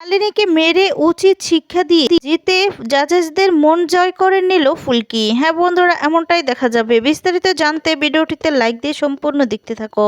শালিনীকে মেরে উচিত শিক্ষা দিয়ে জিতে জাজেসদের মন জয় করে নিল ফুলকি। হ্যাঁ বন্ধুরা, এমনটাই দেখা যাবে। বিস্তারিত জানতে ভিডিওটিতে লাইক দিয়ে সম্পূর্ণ দেখতে থাকো।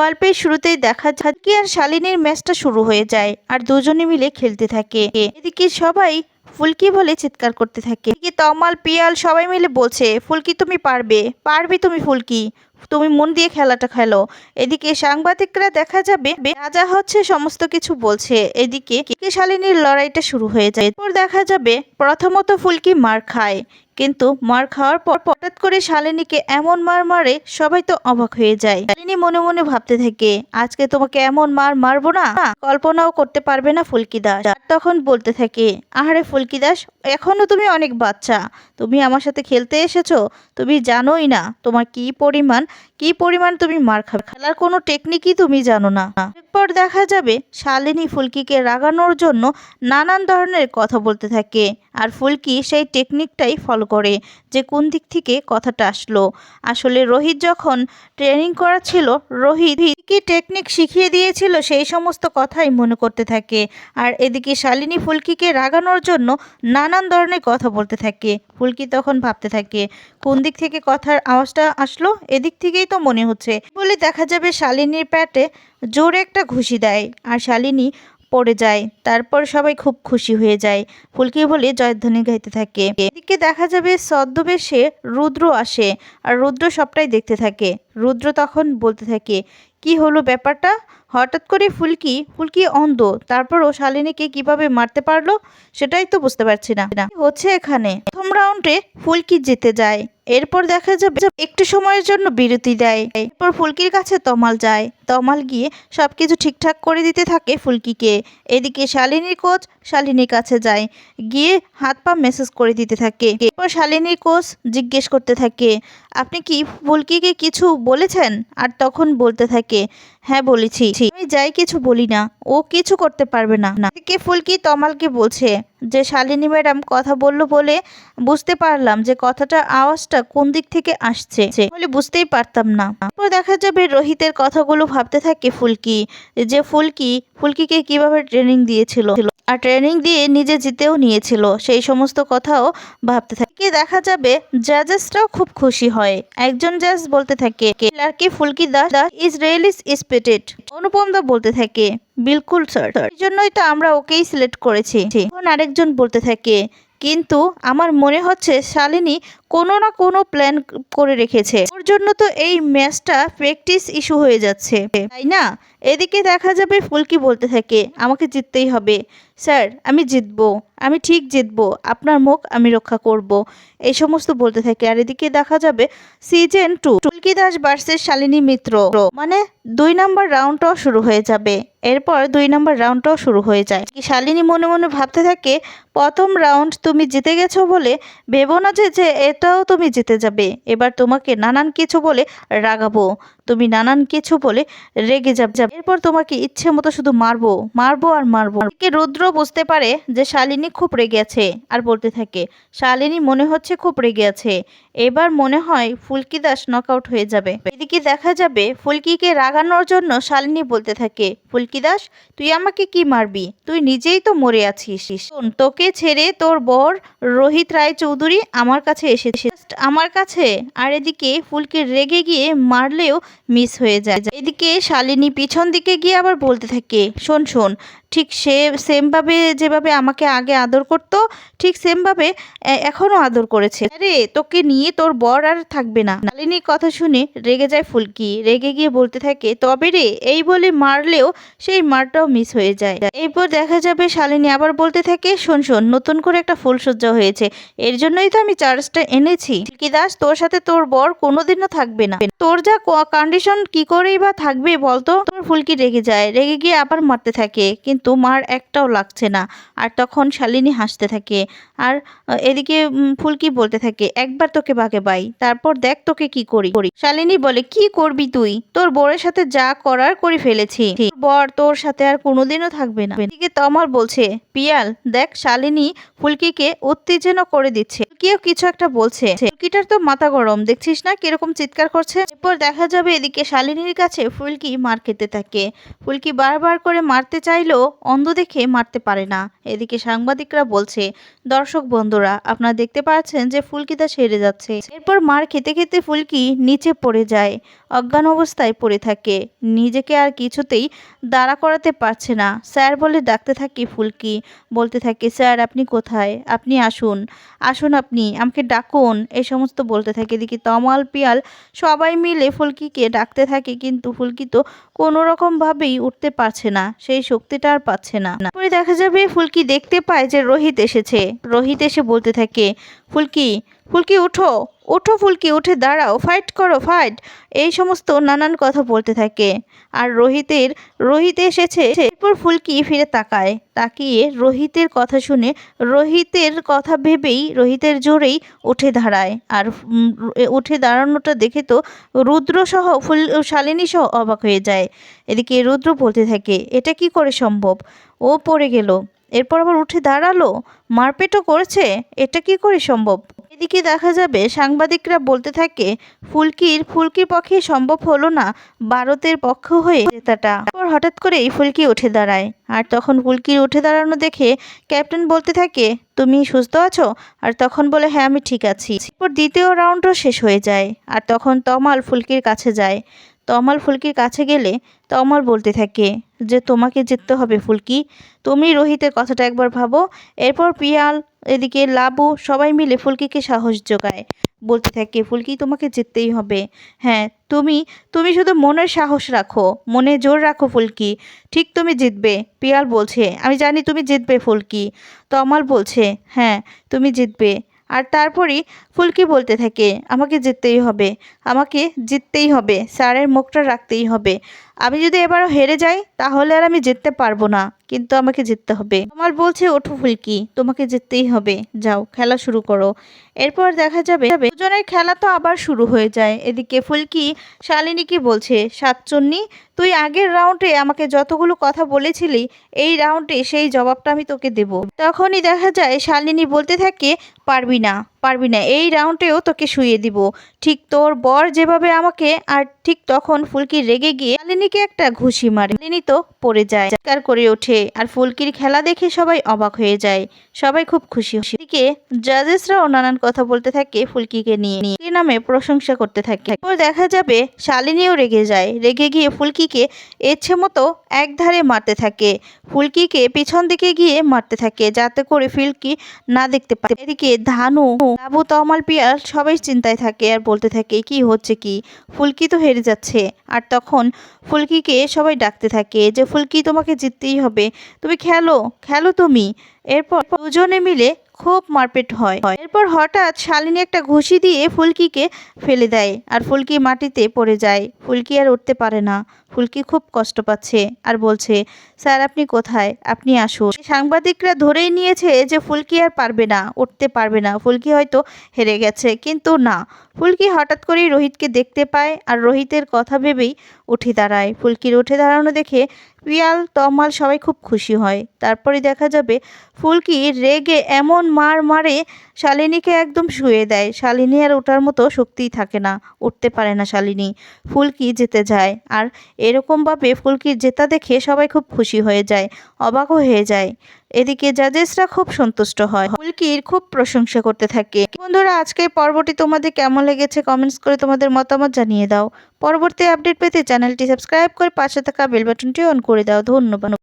গল্পের শুরুতেই দেখা যায় কি আর শালিনীর ম্যাচটা শুরু হয়ে যায় আর দুজনে মিলে খেলতে থাকে। এদিকে সবাই ফুলকি বলে চিৎকার করতে থাকে। তমাল, পিয়াল সবাই মিলে বলছে, ফুলকি, তুমি পারবে। পারবে তুমি ফুলকি। তুমি মন দিয়ে খেলাটা খেলো। এদিকে সাংবাদিকরা দেখা যাবে, রাজা হচ্ছে সমস্ত কিছু বলছে। এদিকে শালিনীর লড়াইটা শুরু হয়ে যায়। এরপর দেখা যাবে প্রথমত ফুলকি মার খায়। কিন্তু মার খাওয়ার পর হঠাৎ করে শালিনীকে এমন মার মারে সবাই তো অবাক হয়ে যায়। শালিনী মনে মনে ভাবতে থাকে, আজকে তোমাকে এমন মার মারবো না কল্পনাও করতে পারবে না ফুলকি দাস তখন বলতে থাকে, আহারে ফুলকি দাস এখনও তুমি অনেক বাচ্চা, তুমি আমার সাথে খেলতে এসেছ, তুমি জানোই না তোমার কি পরিমাণ কি পরিমাণ তুমি মার খাবে। খেলার কোনো টেকনিকই তুমি জানো না। এরপর দেখা যাবে, শালিনী ফুলকিকে রাগানোর জন্য নানান ধরনের কথা বলতে থাকে, আর ফুলকি সেই টেকনিকটাই ফলো করে যে কোন দিক থেকে কথাটা আসলো। আসলে রোহিত যখন ট্রেনিং করা ছিল রোহিত কি টেকনিক শিখিয়ে দিয়েছিল, সেই সমস্ত কথাই মনে করতে থাকে। আর এদিকে শালিনী ফুলকিকে রাগানোর জন্য নানান ধরনের কথা বলতে থাকে। ফুলকি তখন ভাবতে থাকে, কোন দিক থেকে কথার আওয়াজটা আসলো? এদিক থেকেই তো মনে হচ্ছে। বলে দেখা যাবে শালিনীর প্যাটে জোরে একটা ঘুষি দেয়। আর শালিনী পড়ে যায়, তারপর সবাই খুব খুশি হয়ে যায়। ফুলকি বলে জয়ধ্বনি গাইতে থাকে। এদিকে দেখা যাবে ছদ্মবেশে রুদ্র আসে, আর রুদ্র সবটাই দেখতে থাকে। রুদ্র তখন বলতে থাকে, কি হলো ব্যাপারটা? হঠাৎ করে ফুলকি ফুলকি অন্ধ, তারপরও শালিনীকে কীভাবে মারতে পারল সেটাই তো বুঝতে পারছি না। হচ্ছে এখানে প্রথম রাউন্ডে ফুলকি জিতে যায়। এরপর দেখা যাবে একটু সময়ের জন্য বিরতি দেয়। এরপর ফুলকির কাছে তমাল যায়। তমাল গিয়ে সবকিছু ঠিকঠাক করে দিতে থাকে ফুলকিকে। এদিকে শালিনীর কোচ শালিনীর কাছে যায়। গিয়ে হাত পা মেসেজ করে দিতে থাকে। এরপর শালিনীর কোচ জিজ্ঞেস করতে থাকে, আপনি কি ফুলকিকে কিছু বলেছেন? আর তখন বলতে থাকে হ্যাঁ বলেছি। আমি যাই কিছু বলি না, ও কিছু করতে পারবে না। এদিকে ফুলকি তমালকে বলছে যে, শালিনী ম্যাডাম কথা বলল বলে বুঝতে পারলাম যে কথাটা আওয়াজটা কোন দিক থেকে আসছে। বলে বুঝতেই পারতাম না। তারপর দেখা যাবে রোহিতের কথাগুলো ভাবতে থাকে ফুলকি, যে ফুলকি, ফুলকিকে কীভাবে ট্রেনিং দিয়েছিল। আর ট্রেনিং দিয়ে নিজে জিতেও নিয়েছিল, সেই সমস্ত কথাও ভাবতে থাকে। দেখা যাবে জাজেসটাও খুব খুশি হয়। একজন জাজ বলতে থাকে lucky Phulki Das is really spotted Anupam da বলতে থাকে, বিলকুল, স্যার। এই জন্যই তো আমরা ওকেই সিলেক্ট করেছি। এখন আরেকজন বলতে থাকে, কিন্তু আমার মনে হচ্ছে শালিনী কোনো না কোনো প্ল্যান করে রেখেছে। ওর জন্য তো এই ম্যাচটা প্র্যাকটিস ইস্যু হয়ে যাচ্ছে। তাই না? এদিকে দেখা যাবে ফুলকি বলতে থাকে, আমাকে জিততেই হবে। স্যার, আমি জিতবো, আমি ঠিক জিতবো, আপনার মুখ আমি রক্ষা করব। এই সমস্ত বলতে থাকে। আর এদিকে দেখা যাবে season two, Phulki Das versus Shalini Mitra. মানে দুই নাম্বার রাউন্ডটাও শুরু হয়ে যাবে। এরপর দুই নাম্বার রাউন্ডটাও শুরু হয়ে যায়। শালিনী মনে মনে ভাবতে থাকে, প্রথম রাউন্ড তুমি জিতে গেছো বলে ভেবো না যে যে এটাও তুমি জিতে যাবে। এবার তোমাকে নানান কিছু বলে রাগাবো। তুমি নানান কিছু বলে রেগে যাব। এরপর তোমাকে ইচ্ছে মতো শুধু মারবো মারবো আর মারবো। এদিকে রুদ্র বুঝতে পারে যে শালিনী খুব রেগে আছে আর বলতে থাকে, শালিনী মনে হচ্ছে খুব রেগে আছে। এবার মনে হয় ফুলকি দাস নকআউট হয়ে যাবে। এদিকে দেখা যাবে ফুলকিকে রাগানোর জন্য শালিনী বলতে থাকে, ফুলকি দাস, তুই আমাকে কি মারবি? তুই নিজেই তো মরে আছিস। শোন, তোকে ছেড়ে তোর বর রোহিত রায় চৌধুরী আমার কাছে এসেছে। আমার কাছে। আর এদিকে ফুলকে রেগে গিয়ে মারলেও মিস হয়ে যায়। এদিকে শালিনী পিছন দিকে গিয়ে আবার বলতে থাকে, শোন শোন, ঠিক সে, সেমভাবে যেভাবে আমাকে আগে আদর করতো, ঠিক সেমভাবে এ- এখনও আদর করেছে। আরে, তোকে নিয়ে তোর বর আর থাকবে না শালিনীর কথা শুনে রেগে যায় ফুলকি। রেগে গিয়ে বলতে থাকে, তবে রে, এই বলে মারলেও সেই মারটাও মিস হয়ে যায় এরপর দেখা যাবে শালিনী আবার বলতে থাকে, শোন শোন, নতুন করে একটা ফুলসজ্জা হয়েছে। এর জন্যই তো আমি চার্জটা এনেছি। কি দাস, তোর সাথে তোর বর কোনোদিনও থাকবে না। তোর যা কন্ডিশন কি করেই বা থাকবে বলতো? তোর ফুলকি রেগে যায়। রেগে গিয়ে আবার মারতে থাকে, কিন্তু মার একটাও লাগছে না। আর তখন শালিনী হাসতে থাকে। আর এদিকে ফুলকি বলতে থাকে, একবার তোকে বাগে বাই, তারপর দেখ তোকে কি করি। করি শালিনী বলে, কি করবি তুই? তোর বরের সাথে যা করার করে ফেলেছি। বর তোর সাথে আর কোনোদিনও থাকবে না। এদিকে তমাল বলছে, পিয়াল, দেখ শালিনী ফুলকিকে উত্তেজনা করে দিচ্ছে। ফুলকিও কিছু একটা বলছে। ফুলকিটার তো মাথা গরম, দেখছিস না কীরকম চিৎকার করছে? এরপর দেখা যাবে এদিকে শালিনীর কাছে ফুলকি মার খেতে থাকে। ফুলকি বারবার করে মারতে চাইলেও অন্ধ দেখে মারতে পারে না। এদিকে সাংবাদিকরা বলছে, দর্শক বন্ধুরা, আপনারা দেখতে পাচ্ছেন যে ফুলকিটা সেরে যাচ্ছে। এরপর মার খেতে খেতে ফুলকি নিচে পড়ে যায়, অজ্ঞান অবস্থায় পড়ে থাকে। নিজেকে আর কিছুতেই দাঁড়া করাতে পারছে না। স্যার বলে ডাকতে থাকি ফুলকি। বলতে থাকে, স্যার, আপনি কোথায়? আপনি আসুন। আসুন, আপনি আমাকে ডাকুন এই সমস্ত বলতে থাকে। এদিকে তমাল, পিয়াল সবাই মিলে ফুলকিকে ডাকতে থাকে, কিন্তু ফুলকি তো কোনো রকমভাবেই উঠতে পারছে না, সেই শক্তিটা আর পাচ্ছে না। পরে দেখা যাবে ফুলকি দেখতে পায় যে রোহিত এসেছে। রোহিত এসে বলতে থাকে, ফুলকি ফুলকি, উঠো। ওঠো ফুলকি, উঠে দাঁড়াও ফাইট করো ফাইট এই সমস্ত নানান কথা বলতে থাকে। আর রোহিতের, রোহিত এসেছে। এরপর ফুলকি ফিরে তাকায়। তাকিয়ে রোহিতের কথা শুনে, রোহিতের কথা ভেবেই, রোহিতের জোরেই উঠে দাঁড়ায়। আর উঠে দাঁড়ানোটা দেখে তো রুদ্র সহ ফুল শালিনী সহ অবাক হয়ে যায়। এদিকে রুদ্র বলতে থাকে, এটা কি করে সম্ভব? ও পড়ে গেল। এরপর আবার উঠে দাঁড়াল? মারপেটও করেছে? এটা কি করে সম্ভব? এদিকে দেখা যাবে সাংবাদিকরা বলতে থাকে, ফুলকির ফুলকির পক্ষে সম্ভব হলো না ভারতের পক্ষ হয়ে জেতাটা। তারপর হঠাৎ করেই ফুলকি উঠে দাঁড়ায়। আর তখন ফুলকির উঠে দাঁড়ানো দেখে ক্যাপ্টেন বলতে থাকে, তুমি সুস্থ আছো? আর তখন বলে হ্যাঁ আমি ঠিক আছি। এরপর দ্বিতীয় রাউন্ডও শেষ হয়ে যায়। আর তখন তমাল ফুলকির কাছে যায়। তমাল ফুলকির কাছে গেলে তমাল বলতে থাকে, যে তোমাকে জিততে হবে ফুলকি। তুমি রোহিতের কথাটা একবার ভাবো। এরপর পিয়াল এদিকে লাবু সবাই মিলে ফুলকিকে সাহস যোগায়। বলতে থাকে, ফুলকি, তোমাকে জিততেই হবে। হ্যাঁ তুমি তুমি শুধু মনের সাহস রাখো, মনে জোর রাখো ফুলকি। ঠিক তুমি জিতবে। পিয়াল বলছে, আমি জানি তুমি জিতবে ফুলকি। তমাল বলছে হ্যাঁ তুমি জিতবে। আর তারপরই ফুলকি বলতে থাকে, আমাকে জিততেই হবে। আমাকে জিততেই হবে, স্যারের মুখটা রাখতেই হবে। আমি যদি এবারও হেরে যাই, তাহলে আর আমি জিততে পারব না। কিন্তু আমাকে জিততে হবে। আমার বলছে, ওঠো ফুলকি, তোমাকে জিততেই হবে। যাও, খেলা শুরু করো। এরপর দেখা যাবে, দুজনের খেলা তো আবার শুরু হয়ে যায়। এদিকে ফুলকি, শালিনী কি বলছে? সাতচন্নি, তুই আগের রাউন্ডে আমাকে যতগুলো কথা বলেছিলি, এই রাউন্ডে সেই জবাবটা আমি তোকে দেব। তখনই দেখা যায়, শালিনী বলতে থাকে, পারবি না। পারবি না। এই রাউন্ডেও তোকে শুয়ে দিব। ঠিক তোর বর যেভাবে আমাকে আর ঠিক তখন ফুলকি রেগে গিয়ে শালিনীকে একটা ঘুষি মারে। শালিনী তো পড়ে যায়, চিৎকার করে ওঠে আর ফুলকির খেলা দেখে সবাই অবাক হয়ে যায়। সবাই খুব খুশি এদিকে জাজেসরাও নানান কথা বলতে থাকে ফুলকিকে নিয়ে। নিয়ে নামে প্রশংসা করতে থাকে। এরপর দেখা যাবে শালিনীও রেগে যায়। রেগে গিয়ে ফুলকিকে ইচ্ছে মতো এক ধারে মারতে থাকে। ফুলকিকে পিছন দিকে গিয়ে মারতে থাকে যাতে করে ফুলকি না দেখতে পারে এদিকে ধানু আবু তমাল পিয়াল সবাই চিন্তায় থাকে আর বলতে থাকে, কি হচ্ছে কি? ফুলকি তো হেরে যাচ্ছে। আর তখন ফুলকিকে সবাই ডাকতে থাকে যে, ফুলকি, তোমাকে জিততেই হবে। তুমি খেলো খেলো তুমি। এরপর দুজনে মিলে খুব মারপিট হয়। এরপর হঠাৎ শালিনী একটা ঘুষি দিয়ে ফুলকিকে ফেলে দেয় আর ফুলকি মাটিতে পড়ে যায়। ফুলকি আর উঠতে পারে না। ফুলকি খুব কষ্ট পাচ্ছে আর বলছে, স্যার, আপনি কোথায়? আপনি আসুন। সাংবাদিকরা ধরেই নিয়েছে যে ফুলকি আর পারবে না, উঠতে পারবে না। ফুলকি হয়তো হেরে গেছে, কিন্তু না। ফুলকি হঠাৎ করেই রোহিতকে দেখতে পায় আর রোহিতের কথা ভেবেই উঠে দাঁড়ায়। ফুলকির উঠে দাঁড়ানো দেখে পিয়াল তমাল সবাই খুব খুশি হয়। তারপরে দেখা যাবে ফুলকি রেগে এমন মার মারে শালিনীকে একদম শুয়ে দেয়। শালিনী আর ওঠার মতো শক্তিই থাকে না। উঠতে পারে না শালিনী। ফুলকি যেতে যায়। আর এরকমভাবে ফুলকির জেতা দেখে সবাই খুব খুশি হয়ে যায়, অবাকও হয়ে যায়। এদিকে জাজেসরা খুব সন্তুষ্ট হয়। ফুলকির খুব প্রশংসা করতে থাকে। বন্ধুরা, আজকের পর্বটি তোমাদের কেমন লেগেছে কমেন্টস করে তোমাদের মতামত জানিয়ে দাও। পরবর্তী আপডেট পেতে চ্যানেলটি সাবস্ক্রাইব করে পাশে থাকা বেল বাটনটি অন করে দাও। ধন্যবাদ।